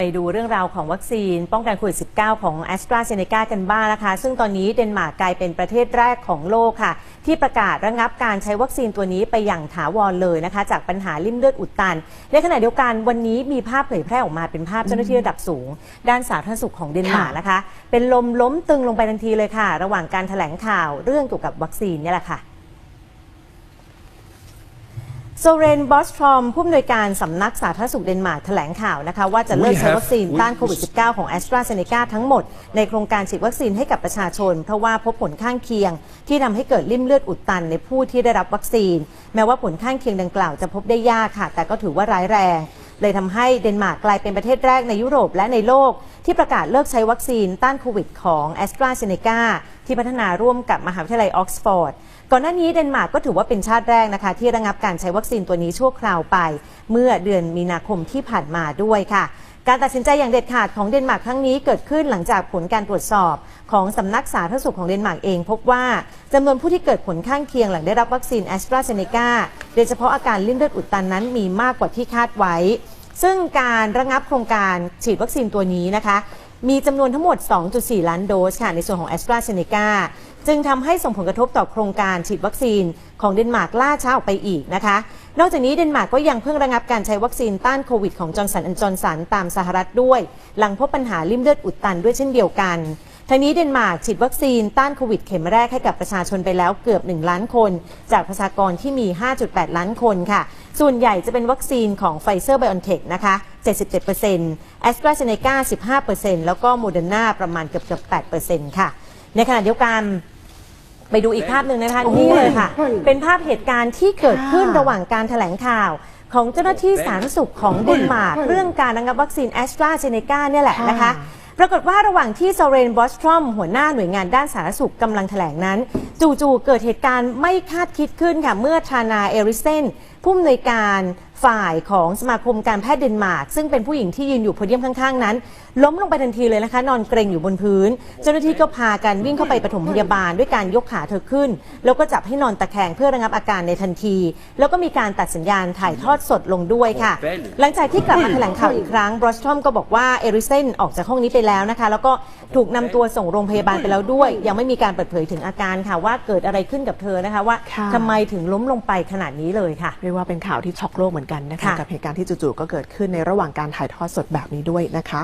ไปดูเรื่องราวของวัคซีน ป้องกันโควิด -19 ของ a s t r a z เซ e c a กันบ้างนะคะ ซึ่งตอนนี้เดนมาร์กกลายเป็นประเทศแรกของโลกค่ะ ที่ประกาศระงับการใช้วัคซีนตัวนี้ไปอย่างถาวรเลยนะคะ จากปัญหาลิ่มเลือดอุดตัน ในขณะเดียวกันวันนี้มีภาพเผยแพร่ออกมาเป็นภาพเจ้าหน้าที่ระดับสูง ด้านสาธารณสุขของเดนมาร์กนะคะ เป็นลมล้มตึงลงไปทันทีเลยค่ะ ระหว่างการแถลงข่าวเรื่องเกี่ยวกับวัคซีนนี่แหละค่ะ โซเรนบอสทรอมผู้อำนวยการสำนักสาธารณสุขเดนมาร์กแถลงข่าวนะคะ ว่าจะเลิกใช้วัคซีนต้านโควิด -19 ของ a s t r a z เซ e c a ทั้งหมด ในโครงการฉีดวัคซีนให้กับประชาชน เพราะว่าพบผลข้างเคียง ที่ทำให้เกิดริ่มเลือดอุดตันในผู้ที่ได้รับวัคซีน แม้ว่าผลข้างเคียงดังกล่าวจะพบได้ยากค่ะ แต่ก็ถือว่าร้ายแรง เลยทำให้เดนมาร์กกลายเป็นประเทศแรกในยุโรปและในโลกที่ประกาศเลิกใช้วัคซีนต้านโควิดของ a s t r a z เซ e c a ที่พัฒนาร่วมกับมหาวิทยาลัยออกซฟอร์ดก่อนหน้านี้เดนมาร์กก็ถือว่าเป็นชาติแรกนะคะ ที่ระงับการใช้วัคซีนตัวนี้ชั่วคราวไป เมื่อเดือนมีนาคมที่ผ่านมาด้วยค่ะการตัดสินใจอย่างเด็ดขาดของเดนมาร์กครั้งนี้เกิดขึ้นหลังจากผลการตรวจสอบ ของสำนักสาธารณสุขของเดนมาร์กเอง พบว่าจำนวนผู้ที่เกิดผลข้างเคียงหลังได้รับวัคซีนแอสตราเซเนกาโดยเฉพาะอาการลิ่มเลือดอุดตันนั้นมีมากกว่าที่คาดไว้ ซึ่งการระงับโครงการฉีดวัคซีนตัวนี้นะคะ มีจำนวนทั้งหมด 2.4 ล้านโดสค่ะในส่วนของ a s t r a z เซ e c a จึงทำให้ส่งผลกระทบต่อโครงการฉีดวัคซีนของเดนมาร์กล่าช้าออกไปอีกนะคะ นอกจากนี้เดนมาร์กก็ยังเพิ่งระงับการใช้วัคซีนต้านโควิดของจอร์นสันแอนจอร์นสันตามสหรัฐด้วย หลังพบปัญหาลิ่มเลือดอุดตันด้วยเช่นเดียวกัน ทางนี้เดนมาร์กฉีดวัคซีนต้านโควิดเข็มแรกให้กับประชาชนไปแล้วเกือบ 1 ล้านคน จากประชากรที่มี 5.8 ล้านคนค่ะ ส่วนใหญ่จะเป็นวัคซีนของไฟเซอร์ไบออนเทคนะคะ 77%แอสตราเซเนกา15%แล้วก็โมเดอร์นาประมาณเกือบเกือบ8%ค่ะ ในขณะเดียวกันไปดูอีกภาพหนึ่งนะคะนี่เลยค่ะ เป็นภาพเหตุการณ์ที่เกิดขึ้นระหว่างการแถลงข่าว ของเจ้าหน้าที่สาธารณสุขของเดนมาร์กเรื่องการระงับวัคซีนแอสตราเซเนกาเนี่ยแหละนะคะ ปรากฏว่าระหว่างที่ซเรนบอสทรอมหัวหน้าหน่วยงานด้านสาธารณสุขกำลังแถลงนั้น จู่ๆเกิดเหตุการณ์ไม่คาดคิดขึ้นค่ะเมื่อทานาเอริเซนผู้อำนวยการฝ่ายของสมาคมการแพทย์เดนมาร์กซึ่งเป็นผู้หญิงที่ยืนอยู่โพเดียมข้างๆนั้น ล้มลงไปทันทีเลยนะคะ นอนเกรงอยู่บนพื้น เจ้าหน้าที่ก็พากันวิ่งเข้าไปปฐมพยาบาลด้วยการยกขาเธอขึ้น แล้วก็จับให้นอนตะแคงเพื่อระงับอาการในทันที แล้วก็มีการตัดสัญญาณถ่ายทอดสดลงด้วยค่ะ หลังจากที่กลับมาแถลงข่าวอีกครั้งบรอสทอมก็บอกว่าเอริเซนออกจากห้องนี้ไปแล้วนะคะ แล้วก็ถูกนำตัวส่งโรงพยาบาลไปแล้วด้วย ยังไม่มีการเปิดเผยถึงอาการค่ะว่าเกิดอะไรขึ้นกับเธอนะคะว่าค่ะทำไมถึงล้มลงไปขนาดนี้เลยค่ะเรียกว่าเป็นข่าวที่ช็อกโลกเหมือนกันนะคะค่ะกับเหตุการณ์ที่จู่ๆก็เกิดขึ้นในระหว่างการถ่ายทอดสดแบบนี้ด้วยนะคะ